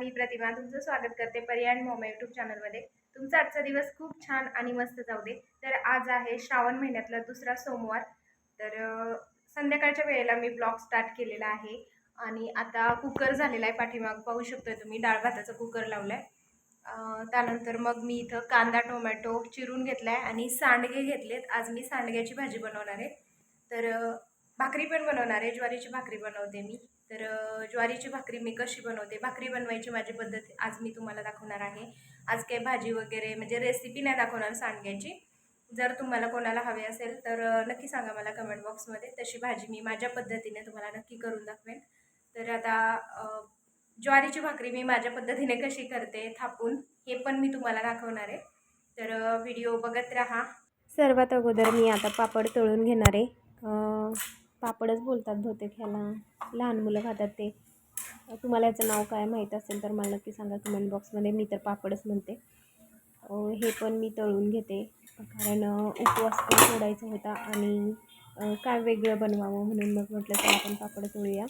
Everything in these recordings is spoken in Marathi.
मी प्रतिमा तुमचं स्वागत करते पर्याय मोमा यूट्यूब चॅनलमध्ये तुमचा आजचा दिवस खूप छान आणि मस्त जाऊ दे. तर आज आहे श्रावण महिन्यातला दुसरा सोमवार. तर संध्याकाळच्या वेळेला मी ब्लॉग स्टार्ट केलेला आहे. आणि आता कुकर झालेला आहे. पाठीमाग पाहू शकतोय तुम्ही. डाळ भाताचा कुकर लावला आहे त्यानंतर मग मी इथं कांदा टोमॅटो चिरून घेतला आहे आणि सांडगे घेतलेत. आज मी सांडग्याची भाजी बनवणार आहे. तर भाकरी पण बनवणार आहे. ज्वारीची भाकरी बनवते मी. तर ज्वारीची भाकरी मी कशी बनवते? भाकरी बनवायची माझी पद्धत आज मी तुम्हाला दाखवणार आहे. आज काही भाजी वगैरे म्हणजे रेसिपी नाही दाखवणार सांडग्याची. जर तुम्हाला कोणाला हवी असेल तर नक्की सांगा मला कमेंट बॉक्समध्ये तशी भाजी मी माझ्या पद्धतीने तुम्हाला नक्की करून दाखवेन. तर आता ज्वारीची भाकरी मी माझ्या पद्धतीने कशी करते थापून हे पण मी तुम्हाला दाखवणार आहे. तर व्हिडिओ बघत राहा. सर्वात अगोदर मी आता पापड तळून घेणार आहे. पापडच बोलतात बहुतेक ह्याला. लहान मुलं खातात ते. तुम्हाला याचं नाव काय माहीत असेल तर मला नक्की सांगा कमेंट बॉक्समध्ये मी तर पापडच म्हणते. हे पण मी तळून घेते. कारण उपवास पण सोडायचा होता आणि काय वेगळं बनवावं म्हणून मग म्हटलं तर आपण पापड तळूया.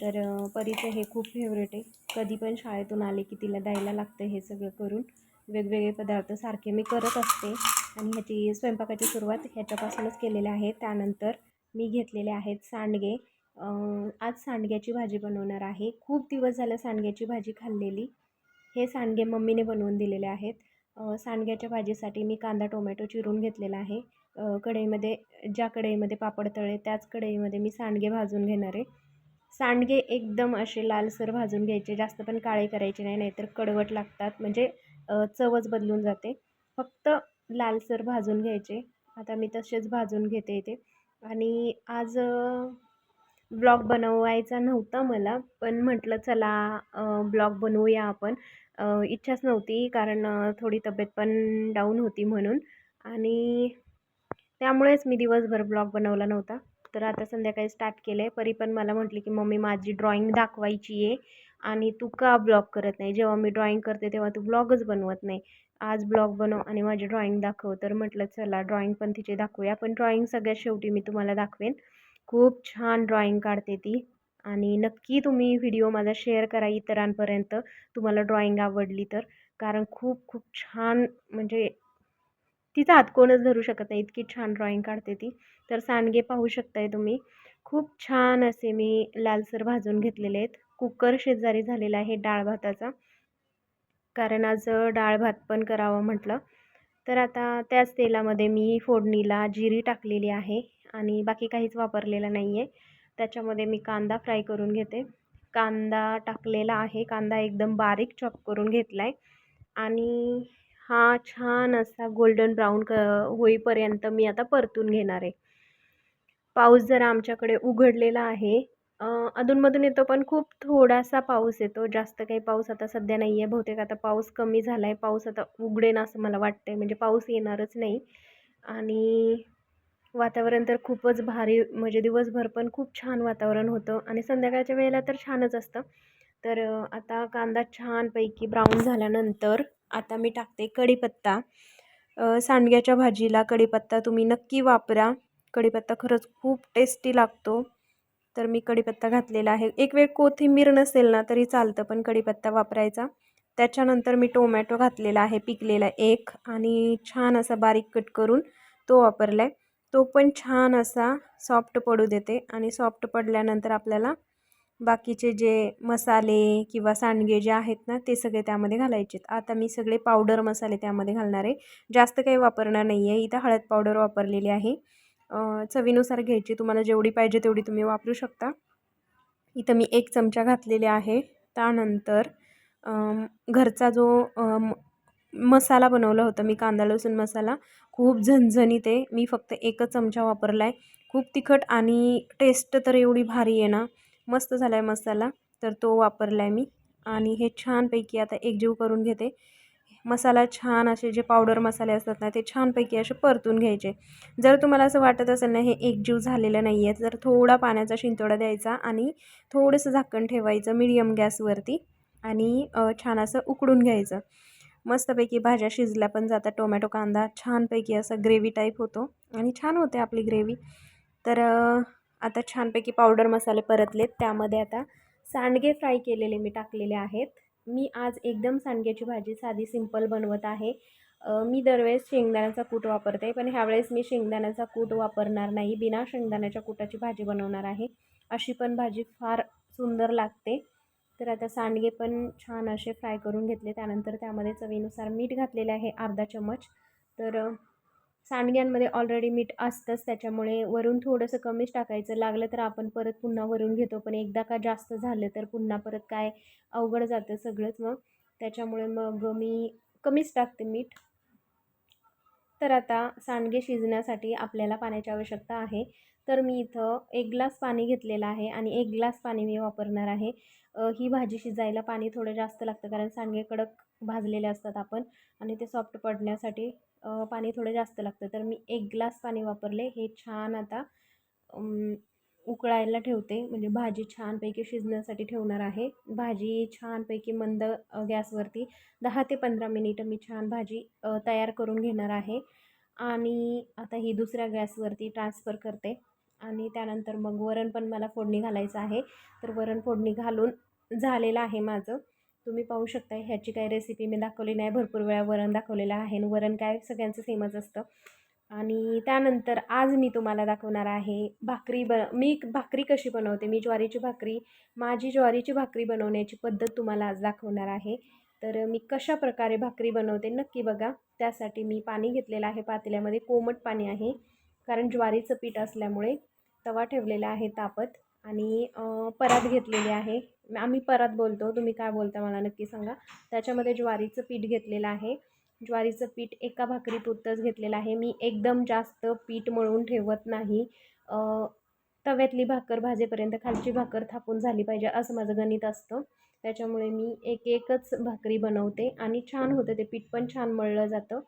तर परीचं हे खूप फेवरेट आहे. कधी पण शाळेतून आले की तिला द्यायला लागतं हे सगळं करून. वेगवेगळे पदार्थ सारखे मी करत असते. आणि ह्याची स्वयंपाकाची सुरुवात ह्याच्यापासूनच केलेली आहे. त्यानंतर मी घेतलेले आहेत सांडगे. आज सांडग्याची भाजी बनवणार आहे. खूप दिवस झालं सांडग्याची भाजी खाल्लेली. हे सांडगे मम्मीने बनवून दिलेले आहेत. सांडग्याच्या भाजीसाठी मी कांदा टोमॅटो चिरून घेतलेला आहे. कढईमध्ये ज्या कढईमध्ये पापड तळे त्याच कढईमध्ये मी सांडगे भाजून घेणार आहे. सांडगे एकदम असे लालसर भाजून घ्यायचे. जास्त पण काळे करायचे नाही नाहीतर कडवट लागतात. म्हणजे चवच बदलून जाते. फक्त लालसर भाजून घ्यायचे. आता मी तसेच भाजून घेते इथे. आणि आज ब्लॉग बनवायचा नव्हता मला पण म्हटलं चला ब्लॉग बनवूया आपण. इच्छाच नव्हती कारण थोडी तब्येत पण डाऊन होती म्हणून. आणि त्यामुळेच मी दिवसभर ब्लॉग बनवला नव्हता. तर आता संध्याकाळी स्टार्ट केलं आहे परी पण मला म्हटली की मम्मी माझी ड्रॉईंग दाखवायची आहे आणि तू का ब्लॉग करत नाही? जेव्हा मी ड्रॉईंग करते तेव्हा तू ब्लॉगच बनवत नाही. आज ब्लॉग बनव आणि माझी ड्रॉइंग दाखव. तर म्हटलं चला ड्रॉइंग पण तिचे दाखवूया. पण ड्रॉइंग सगळ्यात शेवटी मी तुम्हाला दाखवेन. खूप छान ड्रॉइंग काढते ती. आणि नक्की तुम्ही व्हिडिओ माझा शेअर करा इतरांपर्यंत तुम्हाला ड्रॉइंग आवडली तर. कारण खूप खूप छान म्हणजे तिचा हात कोणच धरू शकत नाही इतकी छान ड्रॉइंग काढते ती. तर सांडगे पाहू शकताय तुम्ही. खूप छान असे मी लालसर भाजून घेतलेले आहेत. कुकर शेजारी झालेला आहे डाळ भाताचा. कारण आज डाळ भात पण करावं म्हटलं. तर आता त्याच तेलामध्ये मी फोडणीला जिरी टाकलेली आहे आणि बाकी काहीच वापरलेलं नाही आहे त्याच्यामध्ये मी कांदा फ्राय करून घेते. कांदा टाकलेला आहे. कांदा एकदम बारीक चॉप करून घेतला आहे आणि हा छान असा गोल्डन ब्राऊन क होईपर्यंत मी आता परतून घेणार आहे. पाऊस जरा आमच्याकडे उघडलेला आहे. अधूनमधून येतो पण खूप थोडासा पाऊस येतो. जास्त काही पाऊस आता सध्या नाही आहे बहुतेक आता पाऊस कमी झाला आहे पाऊस आता उघडेन असं मला वाटतं आहे म्हणजे पाऊस येणारच नाही. आणि वातावरण तर खूपच भारी म्हणजे दिवसभर पण खूप छान वातावरण होतं. आणि संध्याकाळच्या वेळेला तर छानच असतं. तर आता कांदा छानपैकी ब्राऊन झाल्यानंतर आता मी टाकते कढीपत्ता. सांडग्याच्या भाजीला कढीपत्ता तुम्ही नक्की वापरा. कढीपत्ता खरंच खूप टेस्टी लागतो. तर मी कढीपत्ता घातलेला आहे. एक वेळ कोथिंबीर नसेल ना तरी चालतं पण कढीपत्ता वापरायचा. त्याच्यानंतर मी टोमॅटो घातलेला आहे पिकलेला एक आणि छान असा बारीक कट करून तो वापरला आहे तो पण छान असा सॉफ्ट पडू देते आणि सॉफ्ट पडल्यानंतर आपल्याला बाकीचे जे मसाले किंवा सांडगे जे आहेत ना ते सगळे त्यामध्ये घालायचे आता मी सगळे पावडर मसाले त्यामध्ये घालणार आहे. जास्त काही वापरणार नाही आहे इथं हळद पावडर वापरलेली आहे. चवीनुसार घ्यायची. तुम्हाला जेवढी पाहिजे तेवढी तुम्ही वापरू शकता. इथं मी एक चमचा घातलेले आहे. त्यानंतर घरचा जो मसाला बनवला होता मी कांदा लसूण मसाला खूप झणझणीत आहे. मी फक्त एकच चमचा वापरला आहे खूप तिखट आणि टेस्ट तर एवढी भारी आहे ना. मस्त झाला आहे मसाला. तर तो वापरला आहे मी. आणि हे छानपैकी आता एकजीव करून घेते. मसाला छान असे जे पावडर मसाले असतात ना ते छानपैकी असे परतून घ्यायचे. जर तुम्हाला असं वाटत असेल ना हे एकजीव झालेलं नाही आहे तर थोडा पाण्याचा शिंतोडा द्यायचा आणि थोडंसं झाकण ठेवायचं मिडियम गॅसवरती आणि छान असं उकडून घ्यायचं. मस्तपैकी भाज्या शिजल्या पण जातात. टोमॅटो कांदा छानपैकी असं ग्रेव्ही टाईप होतो आणि छान होते आपली ग्रेव्ही तर आता छानपैकी पावडर मसाले परतलेत. त्यामध्ये आता सांडगे फ्राय केलेले मी टाकलेले आहेत. मी आज एकदम सांडग्याची भाजी साधी सिंपल बनवत आहे. मी दरवेळेस शेंगदाण्याचा कूट वापरते पण ह्यावेळेस मी शेंगदाण्याचा कूट वापरणार नाही. बिना शेंगदाण्याच्या कुटाची भाजी बनवणार आहे. अशी पण भाजी फार सुंदर लागते. तर आता सांडगे पण छान असे फ्राय करून घेतले. त्यानंतर त्यामध्ये चवीनुसार मीठ घातलेले आहे अर्धा चमच. तर सांडग्यांमध्ये ऑलरेडी मीठ असतंच त्याच्यामुळे वरून थोडंसं कमीच टाकायचं. लागलं तर आपण परत पुन्हा वरून घेतो पण एकदा का जास्त झालं तर पुन्हा परत काय अवघड जातं सगळंच मग. त्याच्यामुळे मग मी कमीच टाकते मीठ. तर आता सांडगे शिजण्यासाठी आपल्याला पाण्याची आवश्यकता आहे. तर मी इथं एक ग्लास पाणी घेतलेलं आहे आणि एक ग्लास पाणी मी वापरणार आहे. ही भाजी शिजायला पाणी थोडं जास्त लागतं कारण सांडगे कडक भाजलेले असतात आपण आणि ते सॉफ्ट पडण्यासाठी पाणी थोडं जास्त लागतं. तर मी एक ग्लास पाणी वापरले. हे छान आता उकळायला ठेवते. म्हणजे भाजी छानपैकी शिजण्यासाठी ठेवणार आहे. भाजी छानपैकी मंद गॅसवरती दहा ते पंधरा मिनिटं मी छान भाजी तयार करून घेणार आहे. आणि आता ही दुसऱ्या गॅसवरती ट्रान्सफर करते. आणि त्यानंतर मग वरण पण मला फोडणी घालायचं आहे. तर वरण फोडणी घालून झालेलं आहे माझं. तुम्ही पाहू शकता ह्याची काही रेसिपी मी दाखवली नाही भरपूर वेळा वरण दाखवलेलं आहे आणि वरण काय सगळ्यांचं सेमच असतं. आणि त्यानंतर आज मी तुम्हाला दाखवणार आहे भाकरी ब मी भाकरी कशी बनवते मी ज्वारीची भाकरी माझी ज्वारीची भाकरी बनवण्याची पद्धत तुम्हाला आज दाखवणार आहे. तर मी कशा प्रकारे भाकरी बनवते नक्की बघा. त्यासाठी मी पाणी घेतलेलं आहे पातेल्यामध्ये कोमट पाणी आहे. कारण ज्वारीचं पीठ असल्यामुळे तवा ठेवलेला आहे तापत. आणि परात घेतलेली आहे. आम्ही परात बोलतो. तुम्ही काय बोलता मला नक्की सांगा. त्याच्यामध्ये ज्वारीचं पीठ घेतलेलं आहे. ज्वारीचं पीठ एका भाकरीपुरतंच घेतलेलं आहे. मी एकदम जास्त पीठ मळून ठेवत नाही. तव्यातली भाकर भाजेपर्यंत खालची भाकर थापून झाली पाहिजे असं माझं गणित असतं. त्याच्यामुळे मी एक एकच भाकरी बनवते आणि छान होतं ते पीठ पण छान मळलं जातं.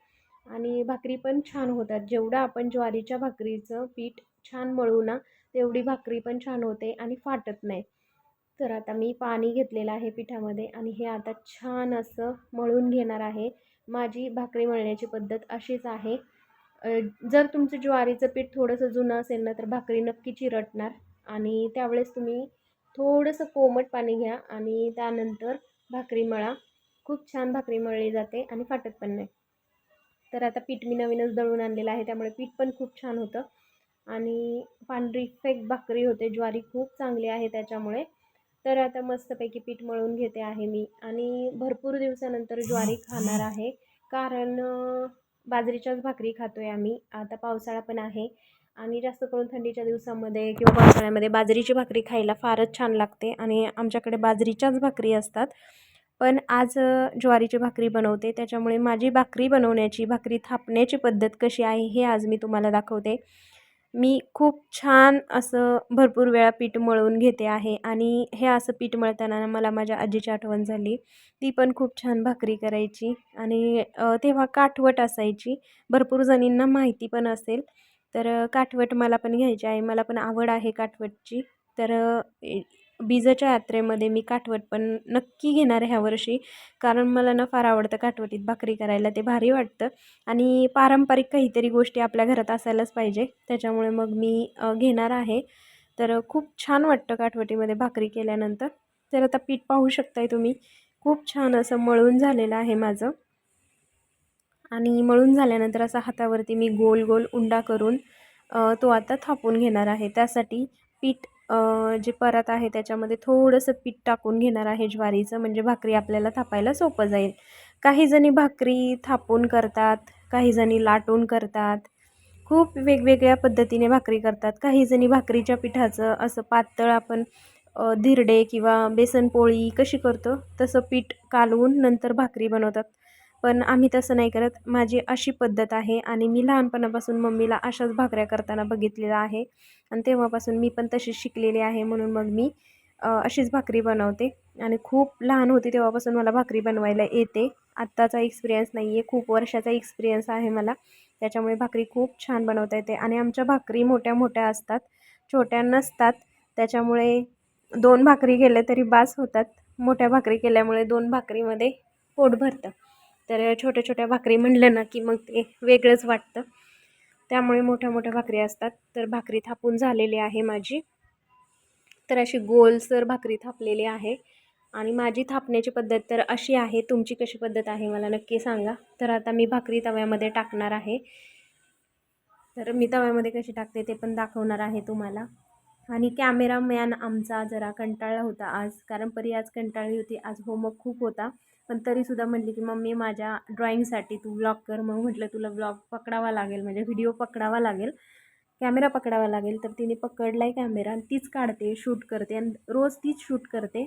आणि भाकरी पण छान होतात. जेवढं आपण ज्वारीच्या भाकरीचं पीठ छान मळू ना तेवढी भाकरी पण छान होते आणि फाटत नाही. तर आता मी पाणी घेतलेलं आहे पिठामध्ये आणि हे आता छान असं मळून घेणार आहे. माझी भाकरी मळण्याची पद्धत अशीच आहे. जर तुमचं ज्वारीचं पीठ थोडंसं जुनं असेल ना तर भाकरी नक्की चिरटणार आणि त्यावेळेस तुम्ही थोडंसं कोमट पाणी घ्या आणि त्यानंतर भाकरी मळा. खूप छान भाकरी मळली जाते आणि फाटत पण नाही. तर आता पीठ मी नवीनच दळून आणलेलं आहे त्यामुळे पीठ पण खूप छान होतं. आणि पांढरी फेक भाकरी होते ज्वारी खूप चांगली आहे त्याच्यामुळे. तर आता मस्तपैकी पीठ मळून घेते आहे मी. आणि भरपूर दिवसानंतर ज्वारी खाणार आहे. कारण बाजरीच्याच भाकरी खातो आहे आम्ही. आता पावसाळा पण आहे. आणि जास्त करून थंडीच्या दिवसामध्ये किंवा पावसाळ्यामध्ये बाजरीची भाकरी खायला फारच छान लागते. आणि आमच्याकडे बाजरीच्याच भाकरी असतात. पण आज ज्वारीची भाकरी बनवते. त्याच्यामुळे माझी भाकरी बनवण्याची भाकरी थापण्याची पद्धत कशी आहे हे आज मी तुम्हाला दाखवते. मी खूप छान असं भरपूर वेळा पीठ मळून घेते आहे आणि हे असं पीठ मळताना मला माझ्या आजीची आठवण झाली. ती पण खूप छान भाकरी करायची आणि तेव्हा काठवट असायची. भरपूर जणींना माहिती पण असेल. तर काठवट मला पण घ्यायची आहे. मला पण आवड आहे काठवटची. तर ए- बीजाच्या यात्रेमध्ये मी काठवट पण नक्की घेणार ह्या वर्षी. कारण मला ना फार आवडतं काठवटीत भाकरी करायला ते भारी वाटतं. आणि पारंपरिक काहीतरी गोष्टी आपल्या घरात असायलाच पाहिजे. त्याच्यामुळे मग मी घेणार आहे. तर खूप छान वाटतं काठवटीमध्ये भाकरी केल्यानंतर. तर आता पीठ पाहू शकताय तुम्ही. खूप छान असं मळून झालेलं आहे माझं. आणि मळून झाल्यानंतर असा हातावरती मी गोल गोल उंडा करून तो आता थापून घेणार आहे. त्यासाठी पीठ जे परत आहे त्याच्यामध्ये थोडंसं पीठ टाकून घेणार आहे ज्वारीचं म्हणजे भाकरी आपल्याला थापायला सोपं जाईल. काही जणी भाकरी थापून करतात काही जणी लाटून करतात. खूप वेगवेगळ्या पद्धतीने भाकरी करतात. काही जणी भाकरीच्या पिठाचं असं पातळ आपण धिरडे किंवा बेसनपोळी कशी करतो तसं पीठ कालवून नंतर भाकरी बनवतात. पण आम्ही तसं नाही करत. माझी अशी पद्धत आहे आणि मी लहानपणापासून मम्मीला अशाच भाकऱ्या करताना बघितलेलं आहे. आणि तेव्हापासून मी पण तशीच शिकलेली आहे म्हणून मग मी अशीच भाकरी बनवते. आणि खूप लहान होती तेव्हापासून मला भाकरी बनवायला येते. आत्ताचा एक्सपिरियन्स नाही आहे खूप वर्षाचा एक्सपिरियन्स आहे मला. त्याच्यामुळे भाकरी खूप छान बनवता येते. आणि आमच्या भाकरी मोठ्या मोठ्या असतात. छोट्या नसतात. त्याच्यामुळे दोन भाकरी केल्या तरी बास होतात. मोठ्या भाकरी केल्यामुळे दोन भाकरीमध्ये पोट भरतं. तर छोट्या छोट्या भाकरी म्हणलं ना की मग ते वेगळंच वाटतं. त्यामुळे मोठ्या मोठ्या भाकरी असतात. तर भाकरी थापून झालेली आहे माझी. तर अशी गोलसर भाकरी थापलेली आहे. आणि माझी थापण्याची पद्धत तर अशी आहे. तुमची कशी पद्धत आहे मला नक्की सांगा. तर आता मी भाकरी तव्यामध्ये टाकणार आहे. तर मी तव्यामध्ये कशी टाकते ते पण दाखवणार आहे तुम्हाला. आणि कॅमेरामॅन आमचा जरा कंटाळला होता आज. कारण परी आज कंटाळली होती. आज होमवर्क खूप होता. पण तरीसुद्धा म्हटली की मम्मी माझ्या ड्रॉईंगसाठी तू ब्लॉग कर. मग म्हटलं तुला ब्लॉग पकडावा लागेल म्हणजे व्हिडिओ पकडावा लागेल कॅमेरा पकडावा लागेल. तर तिने पकडला आहे कॅमेरा आणि तीच काढते शूट करते आणि रोज तीच शूट करते.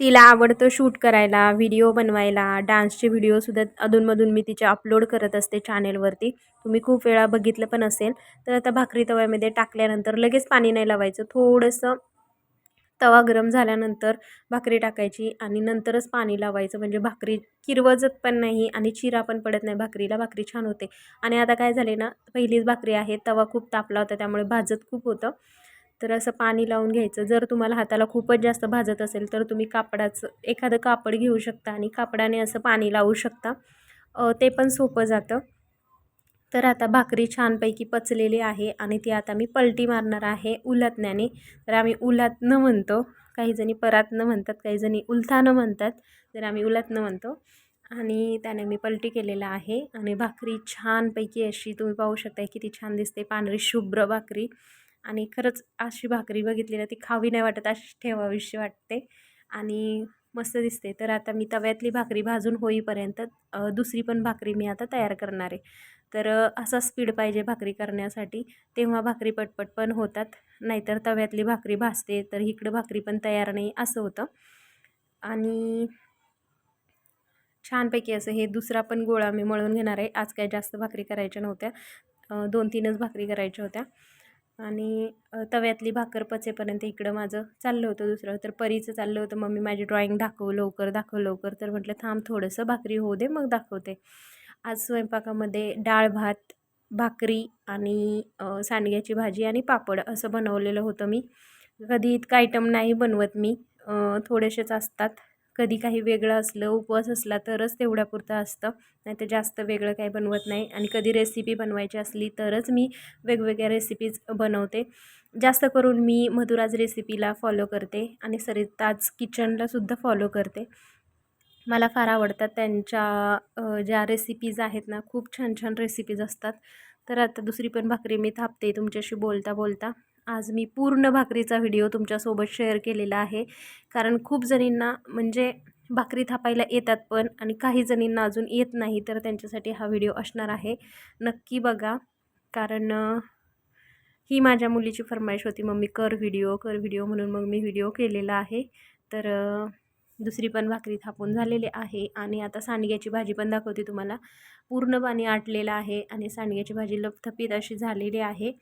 तिला आवडतं शूट करायला व्हिडिओ बनवायला डान्सचे व्हिडिओसुद्धा अधूनमधून मी तिचे अपलोड करत असते चॅनेलवरती. तुम्ही खूप वेळा बघितलं पण असेल. तर आता भाकरी तव्यामध्ये टाकल्यानंतर लगेच पाणी नाही लावायचं थोडंसं तवा गरम झाल्यानंतर भाकरी टाकायची आणि नंतरच पाणी लावायचं. म्हणजे भाकरी किरवजत पण नाही आणि चिरा पण पडत नाही भाकरीला. भाकरी छान होते. आणि आता काय झाले ना पहिलीच भाकरी आहे. तवा खूप तापला होता त्यामुळे भाजत खूप होतं. तर असं पाणी लावून घ्यायचं. जर तुम्हाला हाताला खूपच जास्त भाजत असेल तर तुम्ही कापडाचं एखादं कापड घेऊ शकता आणि कापडाने असं पाणी लावू शकता. ते पण सोपं जातं. तर आता भाकरी छानपैकी पचलेली आहे आणि ती आता मी पलटी मारणार आहे उलटण्याने तर आम्ही उलटणं म्हणतो काही जणी परातनं म्हणतात काही जणी उलथानं म्हणतात तर आम्ही उलटणं म्हणतो. आणि त्याने मी पलटी केलेलं आहे आणि भाकरी छानपैकी अशी तुम्ही पाहू शकता किती छान दिसते पांढरी शुभ्र भाकरी. आणि खरंच अशी भाकरी बघितली ना ती खावी नाही वाटत अशी ठेवावीशी वाटते. आणि मस्त दिसते. तर आता मी तव्यातली भाकरी भाजून होईपर्यंत दुसरी पण भाकरी मी आता तयार करणार आहे. तर असा स्पीड पाहिजे भाकरी करण्यासाठी. तेव्हा भाकरी पटपट पण होतात. नाहीतर तव्यातली भाकरी भाजते तर इकडं भाकरी पण तयार नाही असं होतं. आणि छानपैकी असं हे दुसरा पण गोळा मी मळून घेणार आहे. आज काय जास्त भाकरी करायच्या नव्हत्या. दोन तीनच भाकरी करायच्या होत्या. आणि तव्यातली भाकर पचेपर्यंत इकडं माझं चाललं होतं दुसरं. तर परीचं चाललं होतं. मम्मी माझी ड्रॉइंग दाखव लवकर दाखव लवकर. तर म्हटलं थांब थोडंसं भाकरी होऊ दे मग दाखवते. आज स्वयंपाकामध्ये डाळ भात भाकरी आणि सांडग्याची भाजी आणि पापड असं बनवलेलं होतं मी. कधी इतकं आयटम नाही बनवत मी. थोडेसेच असतात. कधी काही वेगळं असलं उपवास असला तरच तेवढ्यापुरतं असतं. नाही तर जास्त वेगळं काही बनवत नाही. आणि कधी रेसिपी बनवायची असली तरच मी वेगवेगळ्या रेसिपीज बनवते. जास्त करून मी मधुराज रेसिपीला फॉलो करते आणि सरिताज किचनलासुद्धा फॉलो करते. मला फार आवडतात त्यांच्या ज्या रेसिपीज आहेत ना खूप छान छान रेसिपीज असतात. तर आता दुसरी पण भाकरी मी थापते तुमच्याशी बोलता बोलता आज मी पूर्ण भाकरीचा व्हिडिओ तुमच्यासोबत शेअर केलेला आहे. कारण खूप जणींना म्हणजे भाकरी थापायला येतात पण आणि काही जणींना अजून येत नाही तर त्यांच्यासाठी हा व्हिडिओ असणार आहे. नक्की बघा. कारण ही माझ्या मुलीची फरमाईश होती मम्मी कर व्हिडिओ कर व्हिडिओ म्हणून मग मी व्हिडिओ केलेला आहे. तर दुसरी पण भाकरी थापून झालेली आहे. आणि आता सांडग्याची भाजी पण दाखवते तुम्हाला. पूर्ण पाणी आटलेलं आहे आणि सांडग्याची भाजी लपथपीत अशी झालेली आहे.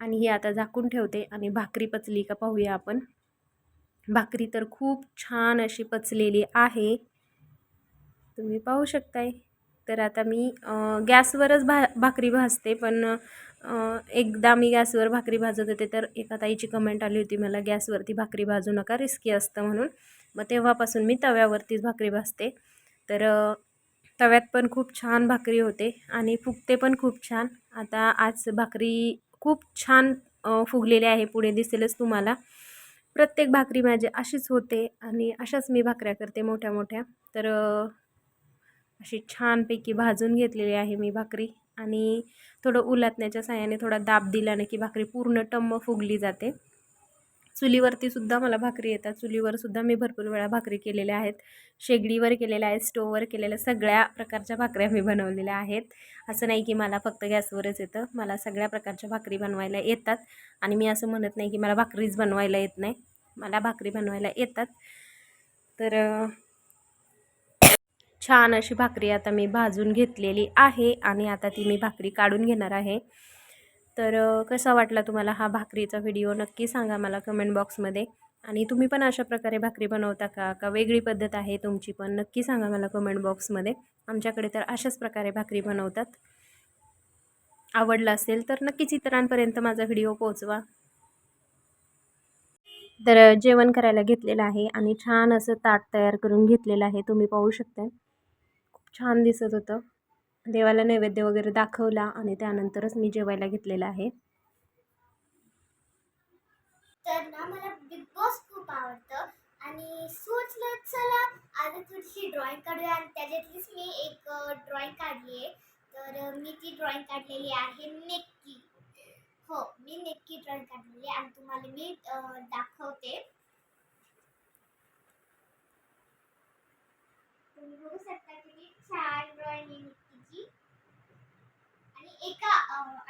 आणि ही आता झाकून ठेवते आणि भाकरी पचली का पाहूया आपण. भाकरी तर खूप छान अशी पचलेली आहे. तुम्ही पाहू शकताय. तर आता मी गॅसवरच भा भाकरी भाजते पण एकदा मी गॅसवर भाकरी भाजत होते तर एका ताईची कमेंट आली होती मला गॅसवरती भाकरी भाजू नका रिस्की असतं म्हणून. मग तेव्हापासून मी तव्यावरतीच भाकरी भाजते. तर तव्यात पण खूप छान भाकरी होते आणि फुगते पण खूप छान. आता आज भाकरी खूप छान फुगलेली आहे पुढे दिसेलच तुम्हाला. प्रत्येक भाकरी माझी अशीच होते आणि अशाच मी भाकऱ्या करते मोठ्या मोठ्या तर अशी छानपैकी भाजून घेतलेली आहे मी भाकरी. आणि थोडं उलातण्याच्या साह्याने थोडा दाब दिल्याने की भाकरी पूर्ण टम्म फुगली जाते. चुलीवरती सुद्धा मला भाकरी येतात. चुलीवर सुद्धा मी भरपूर वेळा भाकरी केलेल्या आहेत. शेगडीवर केलेल्या आहेत स्टोववर केलेल्या सगळ्या प्रकारच्या भाकऱ्या मी बनवलेल्या आहेत. असं नाही की मला फक्त गॅसवरच येतं. मला सगळ्या प्रकारच्या भाकरी बनवायला येतात आणि मी असं म्हणत नाही की मला भाकरीच बनवायला येत नाही. मला भाकरी बनवायला येतात. तर छान अशी भाकरी आता मी भाजून घेतलेली आहे आणि आता ती मी भाकरी काढून घेणार आहे. तर कसा वाटला तुम्हाला हा भाकरीचा व्हिडिओ? नक्की सांगा मला कमेंट बॉक्समध्ये आणि तुम्ही पण अशा प्रकारे भाकरी बनवता का? का वेगळी पद्धत आहे तुमची पण? नक्की सांगा मला कमेंट बॉक्समध्ये आमच्याकडे तर अशाच प्रकारे भाकरी बनवतात. आवडलं असेल तर नक्कीच इतरांपर्यंत माझा व्हिडिओ पोहोचवा. तर जेवण करायला घेतलेलं आहे आणि छान असं ताट तयार करून घेतलेलं आहे. तुम्ही पाहू शकता छान दिसत होतं. देवाला नैवेद्य वगैरे दाखवला आणि त्यानंतरच मी जेवायला घेतलेलं आहे. तर ना मला बिग बॉस खूप आवडतं. आणि सोचलं चला आता थोडीशी ड्रॉईंग काढूया. आणि त्याच्यातलीच मी एक ड्रॉईंग काढली आहे. तर मी ती ड्रॉईंग काढलेली आहे नेक्की हो मी नेक्की ड्रॉईंग काढलेली आहे. आणि तुम्हाला मी दाखवते.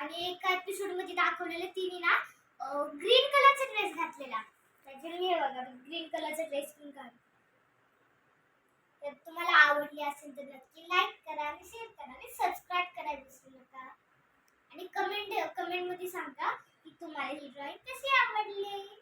आणि एका एपिसोडमध्ये दाखवलेलं तिने ना ग्रीन कलरचा ड्रेस घातलेला. त्याच्याने हे बघा ग्रीन कलरचा ड्रेस पण घाल. तर तुम्हाला आवडली असेल तर नक्की लाईक करा आणि शेअर करा आणि सबस्क्राईब करा विसरू नका. आणि कमेंट कमेंटमध्ये सांगा की तुम्हाला ही ड्रॉइंग कशी आवडली?